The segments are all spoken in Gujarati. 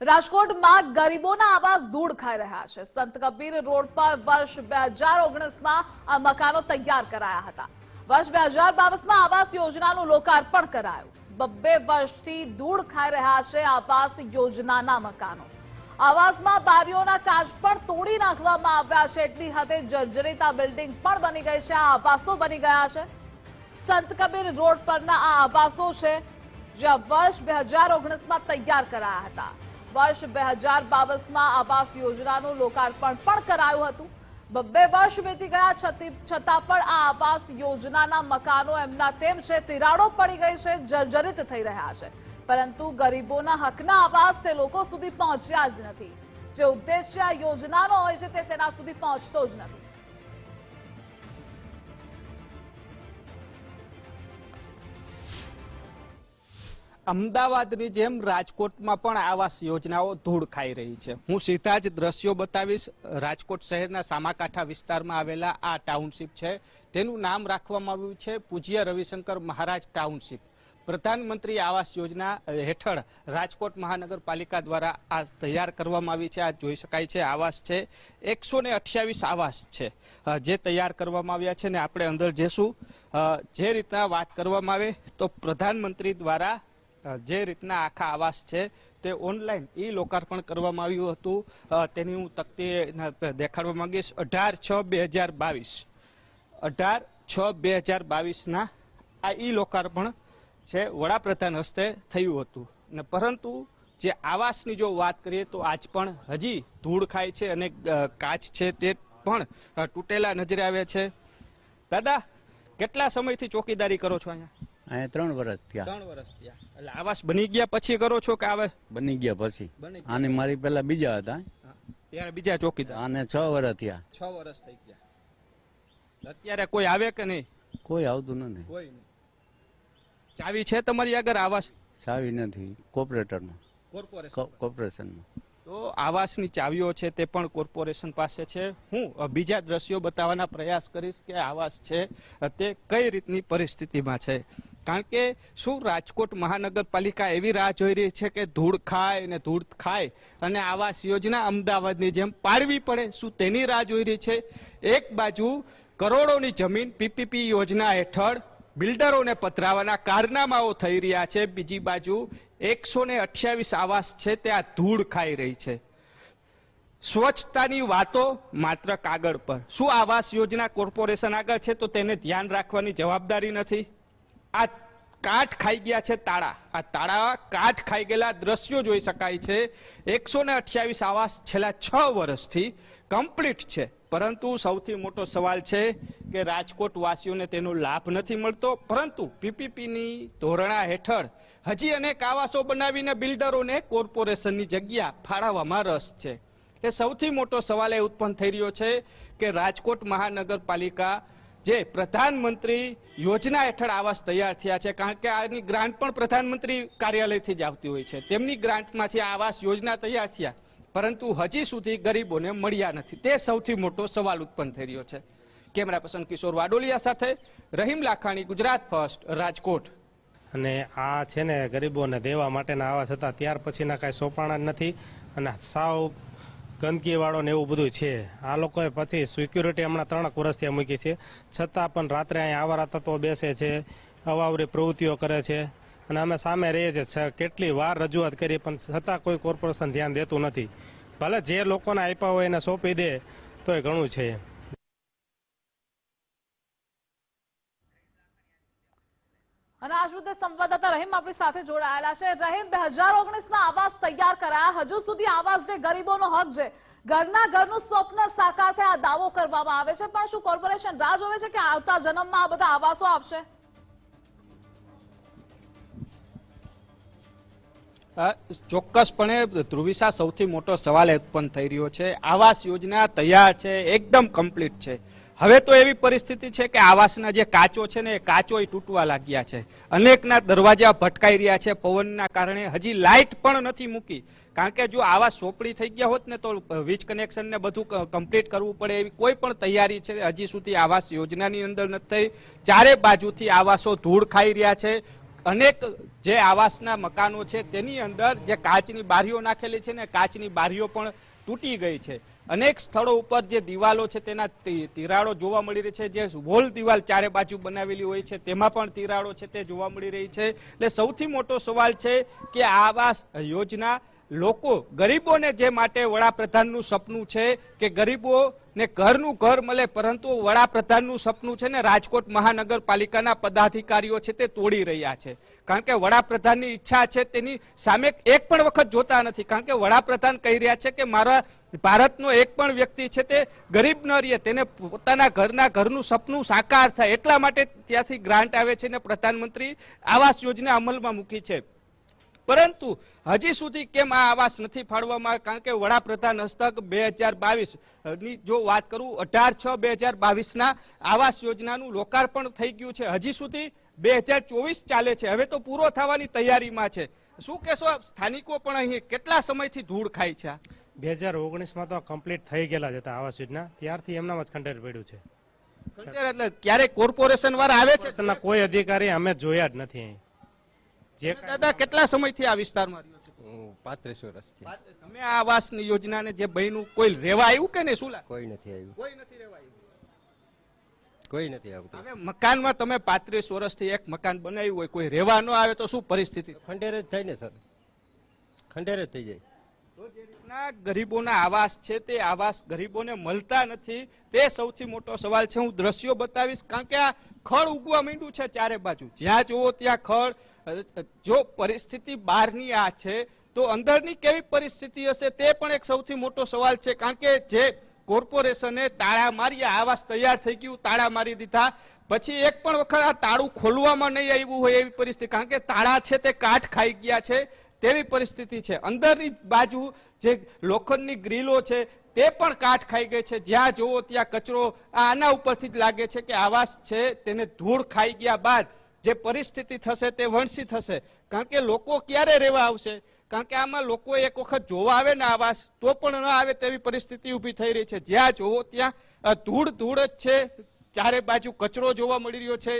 રાજકોટમાં ગરીબોના આવાસ ધૂળ ખાઈ રહ્યા છે. સંત કબીર રોડ પર વર્ષ બે હજાર ઓગણીસમાં આ મકાનો તૈયાર કરાયા હતા. વર્ષ બે હજાર બાવીસમાં આવાસ યોજનાનું લોકાર્પણ કરાયું. બબ્બે વર્ષથી ધૂળ ખાઈ રહ્યા છે આવાસ યોજનાના મકાનો. આવાસમાં બારીઓના કાચ પણ તોડી નાખવામાં આવ્યા છે. એટલી હદે જર્જરિત બિલ્ડિંગ પણ બની ગઈ છે. આ આવાસો બની ગયા છે. સંત કબીર રોડ પરના આ આવાસો છે, જે વર્ષ બે હજાર ઓગણીસમાં તૈયાર કરાયા હતા. વર્ષ બે હજાર બાવીસમાં આવાસ યોજનાનું લોકાર્પણ પણ કરાયું હતું. બબ્બે વર્ષ વીતી ગયા, છતી- પણ આ આવાસ યોજનાના મકાનો એમના તેમ છે, તિરાડો પડી ગઈ છે, જર્જરિત થઈ રહ્યા છે. પરંતુ ગરીબોના હકના આવાસ તે લોકો સુધી પહોંચ્યા જ નથી. જે ઉદ્દેશ્ય યોજનાનો હોય છે તે તેના સુધી પહોંચતો જ નથી. અમદાવાદની જેમ રાજકોટમાં પણ આવાસ યોજનાઓ ધૂળ ખાઈ રહી છે. હું સીધા જ દ્રશ્યો બતાવીશ. રાજકોટ શહેરના સામાકાંઠા વિસ્તારમાં આવેલા આ ટાઉનશીપ છે. તેનું નામ રાખવામાં આવ્યું છે પૂજ્ય રવિશંકર મહારાજ ટાઉનશીપ. પ્રધાનમંત્રી આવાસ યોજના હેઠળ રાજકોટ મહાનગરપાલિકા દ્વારા આ તૈયાર કરવામાં આવી છે. આ જોઈ શકાય છે આવાસ છે. એકસો ને અઠ્યાવીસ આવાસ છે જે તૈયાર કરવામાં આવ્યા છે ને આપણે અંદર જઈશું. જે રીતના વાત કરવામાં આવે તો પ્રધાનમંત્રી દ્વારા જે રીતના આખા આવાસ છે તે ઓનલાઈન ઈ લોકાર્પણ કરવામાં આવ્યું હતું. તેની હું તકતી દેખાડવા માંગીશ. અઢાર છ બે હજાર બાવીસ. અઢાર છ બે હજાર બાવીસના આ ઈ લોકાર્પણ છે વડાપ્રધાન હસ્તે થયું હતું. ને પરંતુ જે આવાસની જો વાત કરીએ તો આજ પણ હજી ધૂળ ખાય છે અને કાચ છે તે પણ તૂટેલા નજરે આવે છે. દાદા, કેટલા સમયથી ચોકીદારી કરો છો અહીંયા? અહીંયા ત્રણ વર્ષ થયા. ત્રણ વર્ષ થયા. એટલે આવાસ બની ગયા પછી કરો છો કે આવાસ? બની ગયા પછી. બની આને મારી પેલા બીજા હતા. ત્યારે બીજા ચોકીદાર આને છ વર્ષ થયા. છ વર્ષ થઈ ગયા. અત્યારે કોઈ આવે કે નહીં? કોઈ આવતું નથી. કોઈ નહીં. ચાવી છે તમારી આગળ આવાસ? ચાવી નથી. કોર્પોરેટરમાં. કોર્પોરેશન કોર્પોરેશનમાં. તો આવાસની ચાવીઓ છે તે પણ કોર્પોરેશન પાસે છે. હું બીજા દ્રશ્યો બતાવવાના પ્રયાસ કરીશ કે આવાસ છે તે કઈ રીતની પરિસ્થિતિમાં છે. કારણ કે શું રાજકોટ મહાનગરપાલિકા એવી રાહ જોઈ રહી છે કે ધૂળ ખાય ને ધૂળ ખાય અને આવાસ યોજના અમદાવાદની જેમ પાડવી પડે, શું તેની રાહ જોઈ રહી છે? એક બાજુ કરોડોની જમીન પીપીપી યોજના હેઠળ બિલ્ડરોને પધરાવાના કારનામાઓ થઈ રહ્યા છે. બીજી બાજુ એકસો ને અઠ્યાવીસ આવાસ છે તે આ ધૂળ ખાઈ રહી છે. સ્વચ્છતાની વાતો માત્ર કાગળ પર. શું આવાસ યોજના કોર્પોરેશન આગળ છે? તો તેને ધ્યાન રાખવાની જવાબદારી નથી? આ કાઠ ખાઈ ગયા છે તાળા. આ તાળા કાઠ ખાઈ ગયેલા દ્રશ્યો જોઈ શકાય છે. એકસો ને અઠ્યાવીસ આવાસ છેલ્લા છ વર્ષથી કમ્પ્લીટ છે. પરંતુ સૌથી મોટો સવાલ છે કે રાજકોટ વાસીઓને તેનો લાભ નથી મળતો. પરંતુ પીપીપીની ધોરણા હેઠળ હજી અનેક આવાસો બનાવીને બિલ્ડરોને કોર્પોરેશનની જગ્યા ફાળવવામાં રસ છે. એટલે સૌથી મોટો સવાલ એ ઉત્પન્ન થઈ રહ્યો છે કે રાજકોટ મહાનગરપાલિકા જે પ્રધાનમંત્રી યોજના હેઠળ આવાસ તૈયાર થયા છે, કારણ કે આની ગ્રાન્ટ પણ પ્રધાનમંત્રી કાર્યાલયથી જ આવતી હોય છે. તેમની ગ્રાન્ટમાંથી આવાસ યોજના તૈયાર થયા, પરંતુ હજી સુધી ગરીબોને મળ્યા નથી. તે સૌથી મોટો સવાલ ઉત્પન્ન થઈ રહ્યો છે. કેમેરા પર્સન કિશોર વાડોલિયા સાથે રહીમ લાખાણી, ગુજરાત ફર્સ્ટ, રાજકોટ. અને આ છે ને ગરીબોને દેવા માટેના આવાસ હતા, ત્યાર પછીના કાંઈ સોંપાણા જ નથી. અને સાવ ગંદકીવાળો ને એવું બધું છે. આ લોકોએ પછી સિક્યુરિટી હમણાં ત્રણ વર્ષથી મૂકી છે. છતાં પણ રાત્રે અહીં આવારા તત્વો બેસે છે, અવાવરી પ્રવૃત્તિઓ કરે છે અને અમે સામે રહીએ છીએ. કેટલી વાર રજૂઆત કરી પણ છતાં કોઈ કોર્પોરેશન ધ્યાન દેતું નથી. ભલે જે લોકોને આપ્યા હોય એને સોંપી દે, તોય ઘણું છે. અને આજ મુદ્દે સંવાદદાતા રહીમ આપણી સાથે જોડાયેલા છે. રહીમ, બે હજાર ઓગણીસમાં આવાસ તૈયાર કરાયા. હજુ સુધી આવાસ જે ગરીબોનો હક છે, ઘરના ઘરનું સ્વપ્ન સાકાર થયા, દાવો કરવામાં આવે છે. પણ શું કોર્પોરેશન રાહ જોવે છે કે આવતા જન્મમાં આ બધા આવાસો આપશે ચોક્કસપણે ધ્રુવિસા સૌથી મોટો સવાલ ઉત્પન્ન થઈ રહ્યો છે. આવાસ યોજના તૈયાર છે, એકદમ કમ્પ્લીટ છે. હવે તો એવી પરિસ્થિતિ છે કે આવાસના જે કાચો છે ને એ કાચો તૂટવા લાગ્યા છે. અનેકના દરવાજા ભટકાઈ રહ્યા છે, પવનના કારણે હજી લાઇટ પણ નથી મૂકી. કારણ કે જો આવાસ સોપડી થઈ ગયા હોત ને તો વીજ કનેક્શન ને બધું કમ્પ્લીટ કરવું પડે એવી કોઈ પણ તૈયારી છે. હજી સુધી આવાસ યોજનાની અંદર નથી થઈ. ચારે બાજુથી આવાસો ધૂળ ખાઈ રહ્યા છે. અનેક જે આવાસના મકાનો છે, તેની અંદર જે કાચની બારીઓ નાખેલી છે ને કાચની બારીઓ પણ તૂટી ગઈ છે. અનેક સ્થળો ઉપર જે દિવાલો છે, તેના તિરાડો જોવા મળી રહી છે. જે વોલ દિવાલ ચારે બાજુ બનાવેલી હોય છે, તેમાં પણ તિરાડો છે, તે જોવા મળી રહી છે. એટલે સૌથી મોટો સવાલ છે કે આવાસ યોજના લોકો ગરીબોને જે માટે વડાપ્રધાનનું સપનું છે કે ગરીબોને ઘરનું ઘર મળે, પરંતુ વડાપ્રધાનનું સપનું છે ને રાજકોટ મહાનગરપાલિકાના પદાધિકારીઓ છે તે તોડી રહ્યા છે. કારણ કે વડાપ્રધાનની ઈચ્છા છે તેની સામે એક પણ વખત જોતા નથી. કારણ કે વડાપ્રધાન કહી રહ્યા છે કે મારા ભારતનો એક પણ વ્યક્તિ છે તે ગરીબ ન રહે, તેને પોતાના ઘરના ઘરનું સપનું સાકાર થાય એટલા માટે ત્યાંથી ગ્રાન્ટ આવે છે ને પ્રધાનમંત્રી આવાસ યોજના અમલમાં મૂકી છે. પરંતુ હજી સુધી કેમ આ આવાસ નથી ફાળવામાં? કારણ કે વડાપ્રધાન હસ્તક બે હજાર બાવીસની જો વાત કરું અઢાર છ બે હજાર બાવીસના આવાસ યોજનાનું લોકાર્પણ થઈ ગયું છે. હજી સુધી બે હજાર ચોવીસ ચાલે છે. હવે તો પૂરો થવાની તૈયારીમાં છે. શું કહેશો સ્થાનિકો પણ અહીં કેટલા સમયથી ધૂળ ખાય છે? બે હજાર ઓગણીસમાં તો કમ્પ્લીટ થઈ ગયેલા જ હતા આવાસ યોજના. ત્યારથી એમનામાં જ ખંડેર પડ્યું છે. એટલે ક્યારેક કોર્પોરેશન વાળા આવે છે? કોઈ અધિકારી અમે જોયા જ નથી અહીં. જે દાદા કેટલા સમયથી આ વિસ્તારમાં રહ્યો છે? પાંત્રીસ વર્ષથી. તમે આ આવાસની યોજનાને જે બહેનું કોઈ રહેવા આવ્યું કે નહીં શું કોઈ નથી આવ્યું. કોઈ નથી આવ્યું. કોઈ નથી આવતું. હવે મકાનમાં તમે પાંત્રીસ વર્ષથી એક મકાન બનાવ્યું હોય કોઈ રહેવા ન આવે તો શું પરિસ્થિતિ? ખંડેર જ થાય ને સર. ખંડેર જ થઈ જાય. ગરીબોના આવાસ છે તે આવાસ ગરીબોને મળતા નથી, તે સૌથી મોટો સવાલ છે. હું દ્રશ્યો બતાવીશ, કારણ કે આ ખળ ઉગવા માંડ્યું છે ચારે બાજુ. જ્યાં જુઓ ત્યાં ખળ જો પરિસ્થિતિ બહારની આ છે, તો અંદરની કેવી પરિસ્થિતિ હશે તે પણ એક સૌથી મોટો સવાલ છે. કારણ કે જે કોર્પોરેશને તાળા માર્યા આવાસ તૈયાર થઈ ગયું, તાળા મારી દીધા. પછી એક પણ વખત આ તાળું ખોલવામાં નહીં આવ્યું હોય એવી પરિસ્થિતિ. કારણ કે તાળા છે તે કાઠ ખાઈ ગયા છે. તેવી પરિસ્થિતિ છે. અંદરની બાજુ જે લોખંડની ગ્રીલો છે, તે પણ કાઠ ખાઈ ગઈ છે. જ્યાં જુઓ ત્યાં કચરો આના ઉપરથી જ લાગે છે કે આવાસ છે, તેને ધૂળ ખાઈ ગયા બાદ જે પરિસ્થિતિ થશે તે વણસી થશે. કારણ કે લોકો ક્યારે રહેવા આવશે? કારણ કે આમાં લોકો એક વખત જોવા આવે ને આવાસ, તો પણ ન આવે તેવી પરિસ્થિતિ ઊભી થઈ રહી છે. જ્યાં જોવો ત્યાં ધૂળ ધૂળ જ છે. ચારે બાજુ કચરો જોવા મળી રહ્યો છે.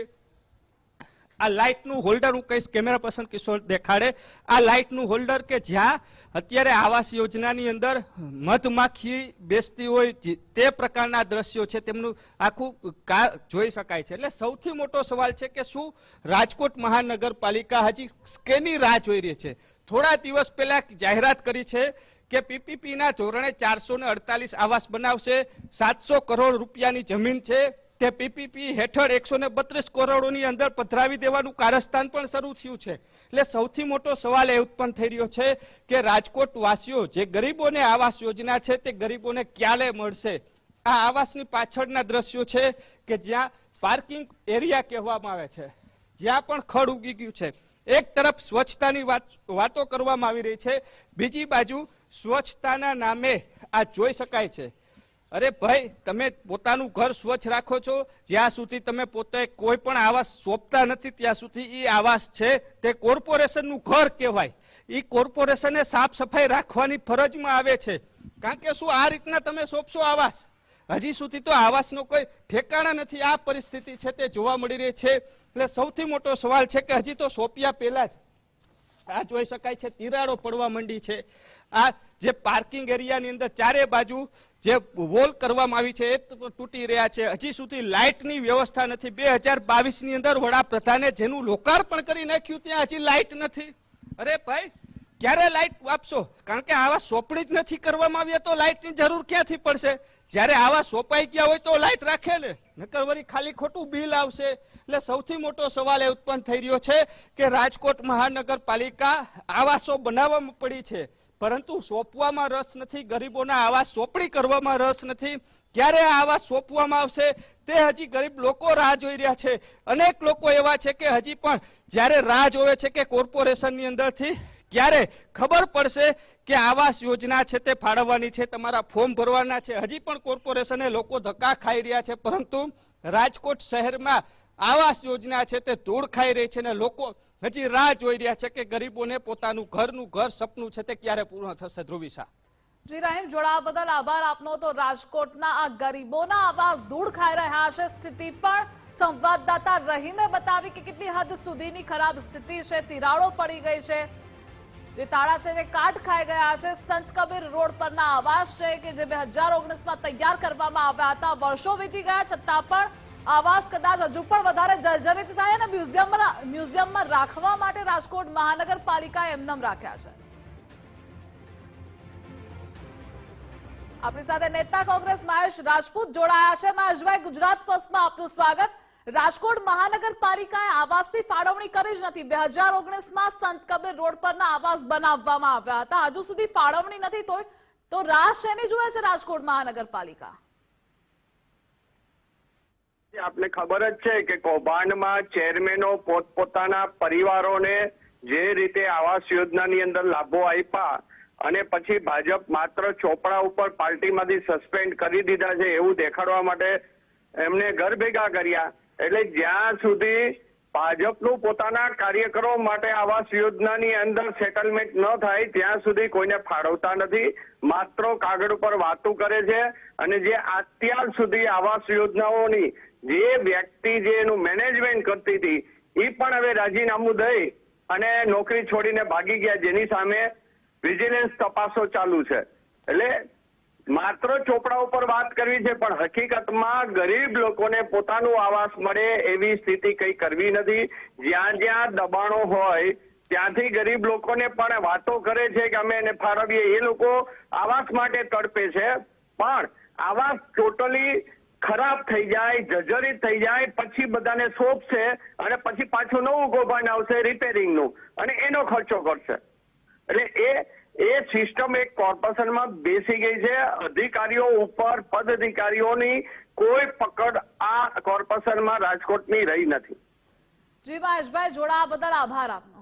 આ લાઇટનું હોલ્ડર હું કહીશ, કેમેરા પર્સન કિશોર દેખાડે. આ લાઇટનું હોલ્ડર કે જ્યાં અત્યારે આવાસ યોજનાની અંદર મધમાખી બેસતી હોય તે પ્રકારના દ્રશ્યો છે, તેમનું આખું કા, જોઈ શકાય છે. એટલે સૌથી મોટો સવાલ છે કે શું રાજકોટ મહાનગરપાલિકા હજી સ્કેની રાહ જોઈ રહી છે? થોડા દિવસ પહેલા જાહેરાત કરી છે કે પીપીપી ના ધોરણે ચારસો ને અડતાલીસ આવાસ બનાવશે, સાતસો કરોડ રૂપિયાની જમીન છે તે પીપીપી હેઠળ એકસો ને બત્રીસ કરોડોની અંદર પધરાવી દેવાનું કારસ્તાન પણ શરૂ થયું છે. એટલે સૌથી મોટો સવાલ એ ઉત્પન્ન થઈ રહ્યો છે કે રાજકોટ વાસીઓ જે ગરીબોને આવાસ યોજના છે, તે ગરીબોને ક્યારે મળશે? આ આવાસની પાછળના દ્રશ્યો છે કે જ્યાં પાર્કિંગ એરિયા કહેવામાં આવે છે. જ્યાં પણ ખડ ઉગી ગયું છે. એક તરફ સ્વચ્છતાની વાતો કરવામાં આવી રહી છે. બીજી બાજુ સ્વચ્છતાના નામે આ જોઈ શકાય છે અરે ભાઈ, તમે પોતાનું ઘર સ્વચ્છ રાખો છો. જ્યાં સુધી તમે પોતે કોઈ પણ આવાસ સોંપતા નથી, ત્યાં સુધી એ આવાસ છે. તે કોર્પોરેશનનું ઘર કહેવાય. એ કોર્પોરેશને સાફ સફાઈ રાખવાની ફરજમાં આવે છે. કારણ કે શું આ રીતના તમે સોંપશો આવાસ? હજી સુધી તો આવાસનો કોઈ ઠેકાણા નથી. આ પરિસ્થિતિ છે તે જોવા મળી રહી છે. એટલે સૌથી મોટો સવાલ છે કે હજી તો સોંપ્યા પહેલા જ આ જોઈ શકાય છે, તિરાડો પડવા માંડી છે. આ જે પાર્કિંગ એરિયાની અંદર ચારે બાજુ જે વોલ કરવામાં આવી છે એ તૂટી રહ્યા છે. હજી સુધી લાઇટની વ્યવસ્થા નથી. બે હજાર બાવીસની અંદર વડાપ્રધાને જેનું લોકાર્પણ કરી નાખ્યું, ત્યાં હજી લાઇટ નથી. અરે ભાઈ, ક્યારે લાઇટ આપશો કારણ કે આવા સોંપણી જ નથી કરવામાં આવી તો લાઇટની જરૂર ક્યાંથી પડશે? જ્યારે આવા સોંપાઈ ગયા હોય તો લાઇટ રાખે ને. નકર વળી ખાલી ખોટું બિલ આવશે. એટલે સૌથી મોટો સવાલ એ ઉત્પન્ન થઈ રહ્યો છે કે રાજકોટ મહાનગરપાલિકા આવાસો બનાવવામાં પડી છે. પરંતુ સોંપવામાં રસ નથી, ગરીબોના આવા સોંપણી કરવામાં રસ નથી. ક્યારે આ આવાસ સોંપવામાં આવશે તે હજી ગરીબ લોકો રાહ જોઈ રહ્યા છે. અનેક લોકો એવા છે કે હજી પણ જ્યારે રાહ જોવે છે કે કોર્પોરેશનની અંદરથી, ક્યારે ખબર પડશે કે આવાસ યોજના છે તે ફાળવવાની છે, તમારા ફોર્મ ભરવાના છે. હજી પણ કોર્પોરેશને લોકો ધક્કા ખાઈ રહ્યા છે, પરંતુ રાજકોટ શહેરમાં આવાસ યોજના છે તે ધૂળ ખાઈ રહી છે અને લોકો હજી રાહ જોઈ રહ્યા છે કે ગરીબોને પોતાનું ઘરનું ઘર સપનું છે તે ક્યારે પૂર્ણ થશે ધ્રુવિશા જી રાહિમ, જોડાવા બદલ આભાર. આપનો તો રાજકોટના આ ગરીબોના આવાસ ધૂળ ખાઈ રહ્યા છે. સ્થિતિ પણ સંવાદદાતા રહીમે બતાવી કે કેટલી હદ સુધીની ખરાબ સ્થિતિ છે. તિરાડો પડી ગઈ છે. જે તાળા છે તે કાટ ખાઈ ગયા છે. સંત કબીર રોડ પરના આવાસ છે કે જે બે હજાર ઓગણીસમાં તૈયાર કરવામાં આવ્યા હતા. વર્ષો વીતી ગયા, છતાં પણ આવાસ કદાચ હજુ પણ વધારે જર્જરિત થાય અને મ્યુઝિયમમાં મ્યુઝિયમમાં રાખવા માટે રાજકોટ મહાનગરપાલિકાએ એમનેમ રાખ્યા છે. આપણી સાથે નેતા કોંગ્રેસ મહેશ રાજપૂત જોડાયા છે. મહેશભાઈ, ગુજરાત ફર્સ્ટમાં આપનું સ્વાગત. રાજકોટ મહાનગરપાલિકાએ આવાસની ફાળવણી કરી જ નથી. બે હજાર ઓગણીસમાં સંત કબીર રોડ પરના આવાસ બનાવવામાં આવ્યા હતા. હજુ સુધી ફાળવણી નથી તો તો રાહ શેની જુએ છે રાજકોટ મહાનગરપાલિકા? આપને ખબર જ છે કે કૌભાંડમાં ચેરમેનો પોતપોતાના પરિવારોને જે રીતે આવાસ યોજનાની અંદર લાભો આપ્યા અને પછી ભાજપ માત્ર ચોપડા ઉપર પાર્ટીમાંથી સસ્પેન્ડ કરી દીધા છે એવું દેખાડવા માટે એમને ઘર ભેગા કર્યા. એટલે જ્યાં સુધી ભાજપનું પોતાના કાર્યકરો માટે આવાસ યોજનાની અંદર સેટલમેન્ટ ન થાય, ત્યાં સુધી કોઈને ફાળવતા નથી. માત્ર કાગળ ઉપર વાતો કરે છે અને જે અત્યાર સુધી આવાસ યોજનાઓની જે વ્યક્તિ જે એનું મેનેજમેન્ટ કરતી હતી એ પણ હવે રાજીનામું દઈ અને નોકરી છોડીને ભાગી ગયા, જેની સામે વિજિલન્સ તપાસો ચાલુ છે. એટલે માત્ર ચોપડા ઉપર વાત કરવી છે, પણ હકીકતમાં ગરીબ લોકોને પોતાનું આવાસ મળે એવી સ્થિતિ કઈ કરવી નથી. જ્યાં જ્યાં દબાણો હોય, ત્યાંથી ગરીબ લોકોને પણ વાતો કરે છે કે અમે એને ફાળવીએ. એ લોકો આવાસ માટે તડપે છે. પણ આવાસ ટોટલી ખરાબ થઈ જાય, જર્જરિત થઈ જાય, પછી બધાને સોંપશે અને પછી પાછું નવું કૌભાંડ આવશે રિપેરિંગનું અને એનો ખર્ચો કરશે એટલે એ એ સિસ્ટમ એક કોર્પોરેશનમાં બેસી ગઈ છે. અધિકારીઓ ઉપર પદ અધિકારીઓની કોઈ પકડ આ કોર્પોરેશનમાં રાજકોટની રહી નથી. જી મહેશભાઈ જોડાવા બદલ આભાર આપનો.